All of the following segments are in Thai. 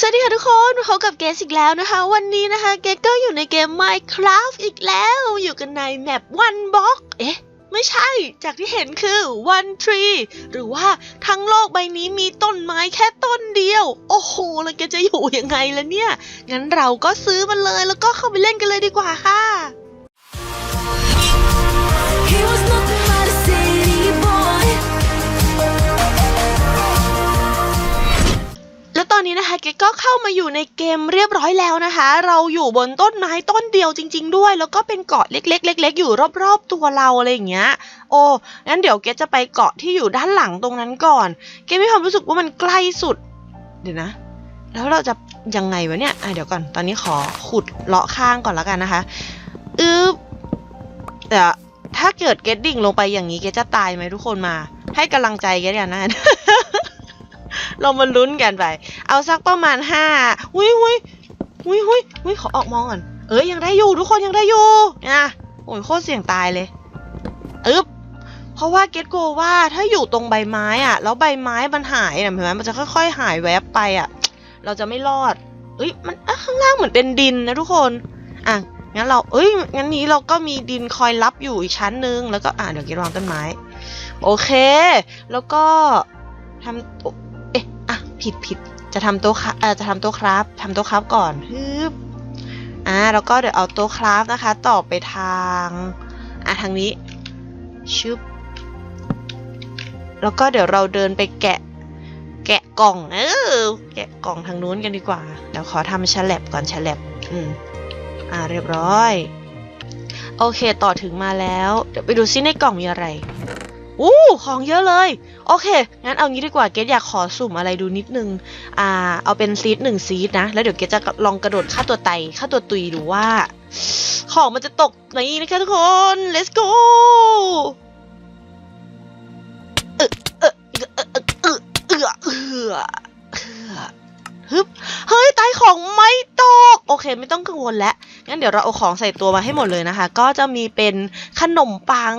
สวัสดีค่ะทุกคนพบกับเกสอีกแล้วนะคะ วันนี้นะคะ เกสก็อยู่ในเกม Minecraft อีกแล้ว อยู่กันในแมป One Block เอ๊ะ ไม่ใช่ จากที่เห็นคือ One Tree หรือว่าทั้งโลกใบนี้มีต้นไม้แค่ต้นเดียว โอ้โห แล้วแกจะอยู่ยังไงล่ะเนี่ย งั้นเราก็ซื้อมันเลยแล้วก็เข้าไปเล่นกันเลยดีกว่าค่ะ เข้ามาอยู่ในเกมเรียบร้อยแล้วนะคะ เราอยู่บนต้นไม้ต้นเดียวจริง ๆ ด้วย แล้วก็เป็นเกาะเล็กๆเล็กๆอยู่รอบๆตัวเราอะไรอย่างเงี้ย โอ้งั้นเดี๋ยวเกดจะไปเกาะที่อยู่ด้านหลังตรงนั้นก่อน เกดมีความรู้สึกว่ามันใกล้สุด เดี๋ยวนะ แล้วเราจะยังไงวะเนี่ยอะเดี๋ยวก่อนตอนนี้ขอขุดเลาะข้างก่อนแล้วกันนะคะอึ๊บแต่ถ้าเกิดเกดดิ่งลงไปอย่างนี้เกดจะตายไหมทุกคนมา ให้กำลังใจเกดอย่างนั้น เรามาลุ้นกันไป เอาสักประมาณห้าหุยหุยหุยหุยหุยขอออกมองก่อน เอ้ยยังได้อยู่ทุกคนยังได้อยู่นะโอ้ยโคตรเสี่ยงตายเลยอึ๊บเพราะว่าเกตโกว่าถ้าอยู่ตรงใบไม้อะแล้วใบไม้มันหายนะเห็นไหมมันจะค่อยๆ หายแวบไปอะเราจะไม่รอด เอ้ยมันข้างล่างเหมือนเป็นดินนะทุกคน อะงั้นเรา เอ้ยงั้นนี้เราก็มีดินคอยรับอยู่อีกชั้นหนึ่งแล้วก็อะเดี๋ยวเกตวางต้นไม้ โอเค แล้วก็ทำ ผิดผิดจะทำโต๊ะคราเอ่อจะทำโต๊ะคราฟทำโต๊ะคราฟก่อนฮึบอ่าแล้วก็เดี๋ยวเอาโต๊ะคราฟนะคะ ต่อไปทางอะทางนี้ชึบแล้วก็เดี๋ยวเราเดินไปแกะ แกะกล่องเออแกะกล่องทางนู้นกันดีกว่าเดี๋ยวขอทำฉลับก่อนฉลับอืมอ่าเรียบร้อยโอเค ต่อถึงมาแล้ว เดี๋ยวไปดูซิในกล่องมีอะไร อู้ ของเยอะเลย โอเค งั้นเอางี้ดีกว่า เกดอยากขอสุ่มอะไรดูนิดนึง อ่า เอาเป็นซีดหนึ่งซีดนะ แล้วเดี๋ยวเกดจะลองกระโดดฆ่าตัวไตฆ่าตัวตุยดูว่า ของมันจะตกไหนนะคะทุกคน let's go เออเออเออเออเออเออเออฮึบ เฮ้ยไตของไม่ตก โอเค ไม่ต้องกังวลแล้ว งั้นเดี๋ยวเราเอาของใส่ตัวมาให้หมดเลยนะคะ ก็จะมีเป็นขนมปัง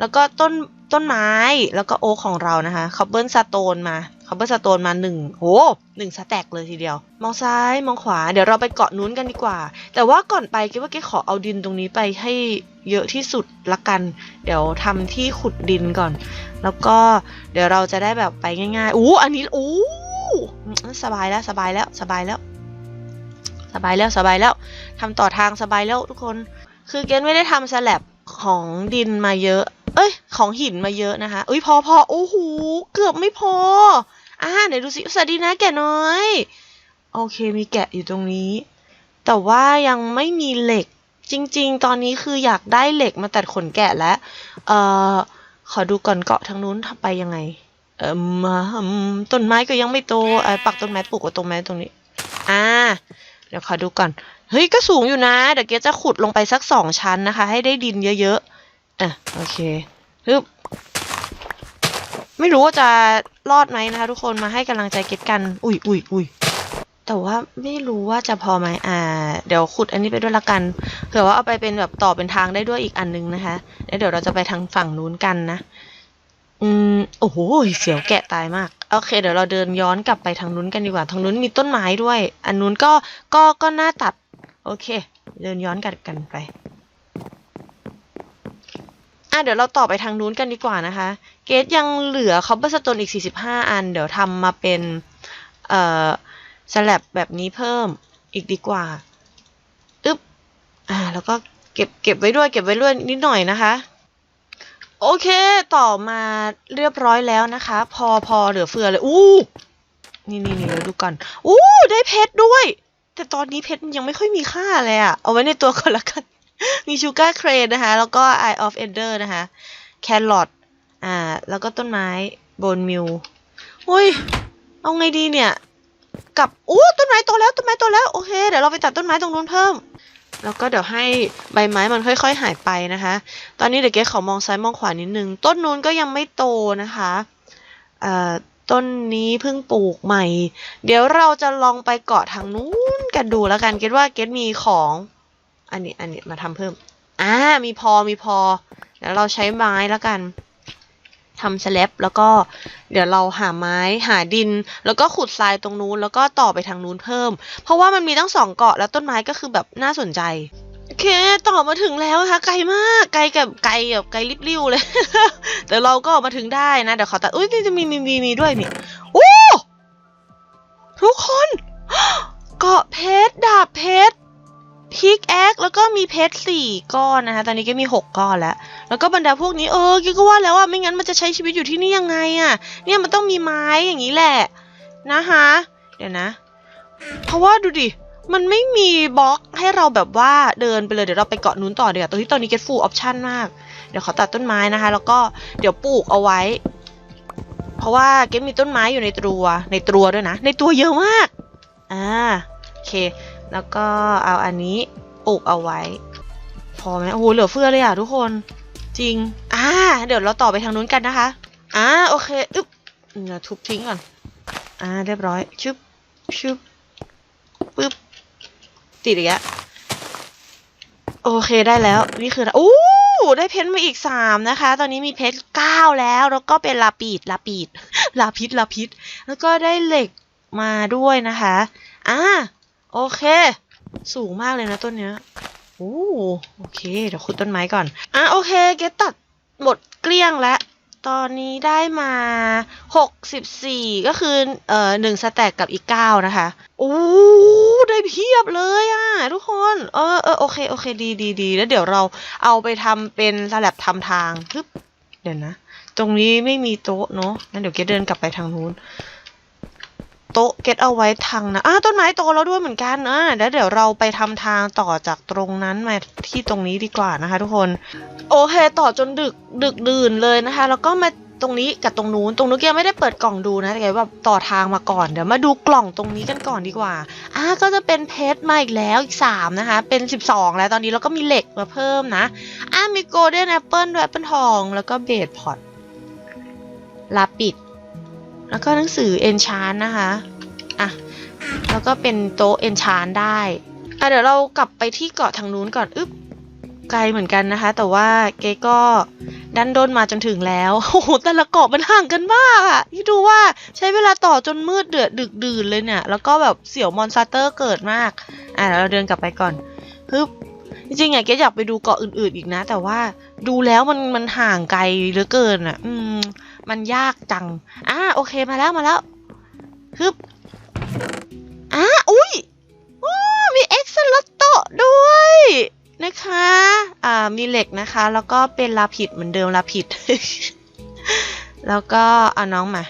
แล้วก็ต้น ต้นไม้แล้วก็โอ๊คของเรานะคะคอบเบิลสโตนมาคอบเบิลสโตนมาหนึ่งโหหนึ่งสแต็กเลยทีเดียว มองซ้ายมองขวาเดี๋ยวเราไปเกาะนู้นกันดีกว่า แต่ว่าก่อนไปคิดว่าเก๊ขอเอาดินตรงนี้ไปให้เยอะที่สุดละกัน เดี๋ยวทำที่ขุดดินก่อน แล้วก็เดี๋ยวเราจะได้แบบไปง่ายๆอู้อันนี้อู้สบายแล้วสบายแล้วสบายแล้ว สบายแล้วสบายแล้วทำต่อทางสบายแล้วทุกคน คือเกณไม่ได้ทำสแลบของดินมาเยอะ เอ้ย ของหินมาเยอะนะคะอุ้ยพอพอโอ้โหเกือบไม่พออ่าไหนดูสิสวัสดีนะแกะน้อย โอเคมีแกะอยู่ตรงนี้ แต่ว่ายังไม่มีเหล็กจริง ๆ ตอนนี้คืออยากได้เหล็กมาตัดขนแกะแล้วเอ่อขอดูก่อนเกาะทางนู้นทำไปยังไง เอ่อมาอืมต้นไม้ก็ยังไม่โตอ่อปักต้นไม้ปลูกไว้ตรงไม้ตรงนี้ อ่า เดี๋ยวขอดูก่อน เฮ้ยก็สูงอยู่นะ เดี๋ยวเกจะขุดลงไปสักสองชั้นนะคะ ให้ได้ดินเยอะๆ อะโอเคฮึบไม่รู้ว่าจะรอดไหมนะคะทุกคนมาให้กำลังใจเกตกัน อุ้ยอุ้ยอุ้ยแต่ว่าไม่รู้ว่าจะพอไหมอ่า เดี๋ยวขุดอันนี้ไปด้วยละกัน เผื่อว่าเอาไปเป็นแบบต่อเป็นทางได้ด้วยอีกอันนึงนะคะแล้วเดี๋ยวเราจะไปทางฝั่งนู้นกันนะ อืม โอ้โห เสียวแกะตายมาก โอเค เดี๋ยวเราเดินย้อนกลับไปทางนู้นกันดีกว่า ทางนู้นมีต้นไม้ด้วย อันนู้นก็ ก็ ก็น่าตัด โอเค เดินย้อนกลับกันไป อะเดี๋ยวเราต่อไปทางนู้นกันดีกว่านะคะ เกตยังเหลือคอ b เบอร์สโตนอีก 45 อัน เดี๋ยวทำมาเป็น เอ่อสลับแบบนี้เพิ่มอีกดีกว่าอึ๊บอ่า แล้วก็เก็บเก็บไว้ด้วย เก็บไว้ด้วยนิดหน่อยนะคะ โอเค ต่อมาเรียบร้อยแล้วนะคะ พอพอเหลือเฟือเลย อู้ นี่นี่นี่เราดูก่อนอู้ ได้เพชรด้วย แต่ตอนนี้เพชรมันยังไม่ค่อยมีค่าเลยอะเอาไว้ในตัวก่อนละกัน มีชูการ์เครนนะคะ แล้วก็ Eye of Ender นะคะ แครอทอ่า แล้วก็ต้นไม้โบนมิวอุ้ย เอาไงดีเนี่ย กับอู้ต้นไม้โตแล้ว ต้นไม้โตแล้ว โอเค เดี๋ยวเราไปตัดต้นไม้ตรงนู้นเพิ่ม แล้วก็เดี๋ยวให้ใบไม้มันค่อย ๆ หายไปนะคะ ตอนนี้เดี๋ยวเก๊ขอมองซ้ายมองขวานิดนึง ต้นนู้นก็ยังไม่โตนะคะเอ่อต้นนี้เพิ่งปลูกใหม่ เดี๋ยวเราจะลองไปเกาะทางนู้นกันดูแล้วกันเก็ตว่าเก็ตมีของ อันนี้อันนี้มาทำเพิ่มอ่ามีพอมีพอเดี๋ยวเราใช้ไม้แล้วกันทำสแลบแล้วก็เดี๋ยวเราหาไม้หาดิน แล้วก็ขุดทรายตรงนู้นแล้วก็ต่อไปทางนู้นเพิ่ม เพราะว่ามันมีตั้งสองเกาะแล้วต้นไม้ก็คือแบบน่าสนใจโอเคต่อมาถึงแล้วนะคะไกลมากไกลกับไกลแบบไกลริบลิ่วเลย แต่เราก็มาถึงได้นะเดี๋ยวขอตัดอุ้ยนี่จะมีมีมีมีด้วยนี่โอ้ทุกคนเกาะเพชรดาบเพชร พิกแอคแล้วก็มีเพชรสี่ก้อนนะคะ ตอนนี้ก็มีหกก้อนแล้ว แล้วก็บรรดาพวกนี้เออกิ๊กก็ว่าแล้วว่าไม่งั้นมันจะใช้ชีวิตอยู่ที่นี่ยังไงอะ เนี่ยมันต้องมีไม้อย่างนี้แหละนะคะ เดี๋ยวนะ เพราะว่าดูดิมันไม่มีบล็อกให้เราแบบว่าเดินไปเลยเดี๋ยวเราไปเกาะนู้นต่อเดี๋ยวตรงที่ตอนนี้ get full option มาก เดี๋ยวขอตัดต้นไม้นะคะ แล้วก็เดี๋ยวปลูกเอาไว้ เพราะว่าเกมมีต้นไม้อยู่ในตัวในตัวด้วยนะ ในตัวเยอะมากอ่าโอเค แล้วก็เอาอันนี้ปลูกเอาไว้ พอไหมโอ้โหเหลือเฟือเลยอะทุกคน จริง อ่า เดี๋ยวเราต่อไปทางนู้นกันนะคะ อ่า โอเค อึ๊บเดี๋ยวทุบทิ้งก่อน อ่า เรียบร้อย ชึบ ชึบ ปึ๊บ ติดอีกแล้วโอเคได้แล้ว นี่คือโอ้ได้เพชรมาอีกสามนะคะ ตอนนี้มีเพชรเก้าแล้ว แล้วก็เป็นลาปีดลาปีดลาพิษลาพิษ แล้วก็ได้เหล็กมาด้วยนะคะ อ่า โอเค สูงมากเลยนะต้นเนี้ยโอ้โอเค เดี๋ยวขุดต้นไม้ก่อน อะโอเค เกตตัดหมดเกลี้ยงแล้ว ตอนนี้ได้มาหกสิบสี่ก็คือเอ่อหนึ่งสแต็กกับอีกเก้านะคะ โอ้ ได้เพียบเลยอะ ทุกคน เออเออโอเค โอเค ดีดีดีแล้วเดี๋ยวเราเอาไปทำเป็นสลับทำทางฮึบเดี๋ยวนะ ตรงนี้ไม่มีโต๊ะเนาะงั้นเดี๋ยวเกดเดินกลับไปทางนู้น โต๊ะเกดเอาไว้ทางนะอะต้นไม้โตแล้วด้วยเหมือนกันอะแล้วเดี๋ยวเราไปทำทางต่อจากตรงนั้นมาที่ตรงนี้ดีกว่านะคะ ทุกคน โอเคต่อจนดึกดึกดื่นเลยนะคะ แล้วก็มาตรงนี้กับตรงนู้นตรงนู้นแกไม่ได้เปิดกล่องดูนะแต่แกแบบต่อทางมาก่อนเดี๋ยวมาดูกล่องตรงนี้กันก่อนดีกว่าอะก็จะเป็นเพชรมาอีกแล้วอีกสามนะคะเป็นสิบสองแล้วตอนนี้แล้วก็มีเหล็กมาเพิ่มนะอะมีโกลเด้นแอปเปิลด้วยแอปเปิลทอง แล้วก็เบดพอตลาปิด แล้วก็หนังสือเอนชานนะคะอะแล้วก็เป็นโต๊ะเอนชานได้อะเดี๋ยวเรากลับไปที่เกาะทางนู้นก่อนอึ๊บไกลเหมือนกันนะคะ แต่ว่าเกก็ดันด้นมาจนถึงแล้วโอ้โหแต่ละเกาะมันห่างกันมากอะที่ดูว่าใช้เวลาต่อจนมืดเดือดดึกดื่นเลยเนี่ย แล้วก็แบบเสี่ยวมอนซาเตอร์เกิดมากอะเราเดินกลับไปก่อนฮึบจริงๆอะเกอยากไปดูเกาะอื่นๆอีกนะ แต่ว่าดูแล้วมันมันห่างไกลเหลือเกินอะอืม มันยากจัง อะโอเคมาแล้วมาแล้วฮึบอะอุ้ยโอ้มีเอ็กซ์ลอตโตด้วยนะคะ อ่ามีเหล็กนะคะ แล้วก็เป็นลาผิดเหมือนเดิมลาผิด แล้วก็เอาน้องมา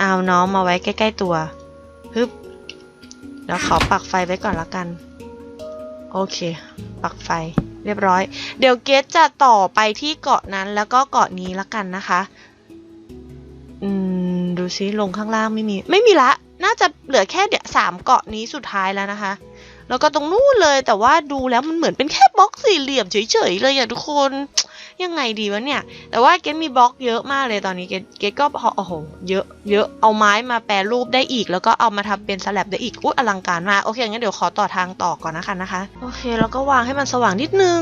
เอาน้องมาไว้ใกล้ ๆ ตัวฮึบแล้วขอปักไฟไว้ก่อนละกัน โอเค ปักไฟเรียบร้อย เดี๋ยวเกตจะต่อไปที่เกาะนั้นแล้วก็เกาะนี้ละกันนะคะ ดูซิลงข้างล่างไม่มี ไม่มีละ น่าจะเหลือแค่เดี๋ยวสามเกาะนี้สุดท้ายแล้วนะคะ แล้วก็ตรงนู้นเลยแต่ว่าดูแล้วมันเหมือนเป็นแค่บล็อกสี่เหลี่ยมเฉยๆเลยอะทุกคนยังไงดีวะเนี่ย แต่ว่าเกดมีบล็อกเยอะมากเลยตอนนี้เกดเกดก็พอโอ้โหเยอะเยอะเอาไม้มาแปรรูปได้อีก แล้วก็เอามาทำเป็นสลับได้อีกอุ้ยอลังการมากโอเคงั้นเดี๋ยวขอต่อทางต่อก่อนนะคะนะคะ โอเค แล้วก็วางให้มันสว่างนิดนึง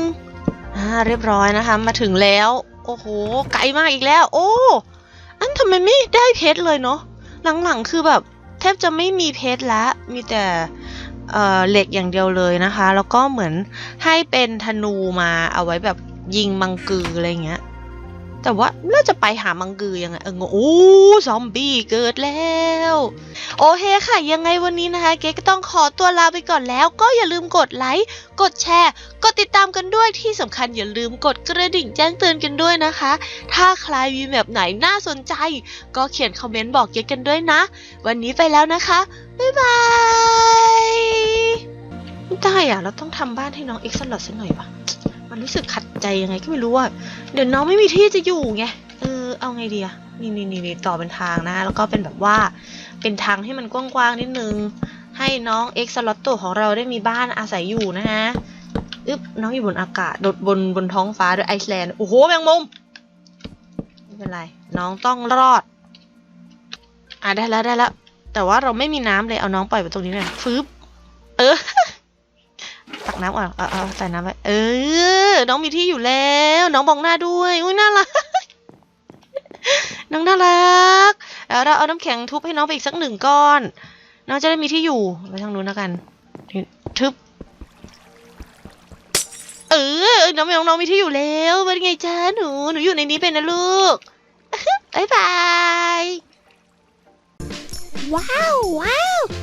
อ่าเรียบร้อยนะคะ มาถึงแล้ว โอ้โหไกลมากอีกแล้ว โอ้ ทำไมไม่ได้เพชรเลยเนาะหลังๆคือแบบแทบจะไม่มีเพชรละมีแต่เอ่อเหล็กอย่างเดียวเลยนะคะ แล้วก็เหมือนให้เป็นธนูมาเอาไว้แบบยิงมังกืออะไรเงี้ย แต่ว่าเราจะไปหามังกือยังไงเอองโอ้ซอมบี้เกิดแล้ว โอเคค่ะ ยังไงวันนี้นะคะ เก๊ก็ต้องขอตัวลาไปก่อนแล้ว ก็อย่าลืมกดไลค์กดแชร์ กดติดตามกันด้วยที่สำคัญอย่าลืมกดกระดิ่งแจ้งเตือนกันด้วยนะคะ ถ้าใครมีแบบไหนน่าสนใจ ก็เขียนคอมเมนต์บอกเก๊กันด้วยนะ วันนี้ไปแล้วนะคะ บ๊ายบายไม่ได้อะเราต้องทำบ้านให้น้องเอ็กซ์ลอดสักหน่อยวะ มันรู้สึกขัดใจยังไงก็ไม่รู้อะเดี๋ยวน้องไม่มีที่จะอยู่ไงเออเอาไงดีอะนี่นี่นี่นี่ต่อเป็นทางนะ แล้วก็เป็นแบบว่าเป็นทางให้มันกว้างๆนิดนึง ให้น้องเอ็กซ์ลอตตัวของเราได้มีบ้านอาศัยอยู่นะฮะอึ๊บน้องอยู่บนอากาศโดดบนบนท้องฟ้าด้วยไอซ์แลนด์โอ้โหแมงมุมไม่เป็นไร น้องต้องรอด อะได้แล้วได้แล้วแต่ว่าเราไม่มีน้ำเลยเอาน้องปล่อยไว้ตรงนี้หน่อยฟืบเออตักน้ำก่อนเอาเอาใส่น้ำไปเออ น้องมีที่อยู่แล้ว น้องมองหน้าด้วยอุ้ยน่ารัก น้องน่ารักแล้วเราเอาน้ำแข็งทุบให้น้องไปอีกสักหนึ่งก้อน น้องจะได้มีที่อยู่ไปทางนู้นแล้วกันทึบเออน้องน้องน้องมีที่อยู่แล้วเป็นไงจ้าหนูหนูอยู่ในนี้เป็นนะลูกบ๊ายบายว้าวว้าว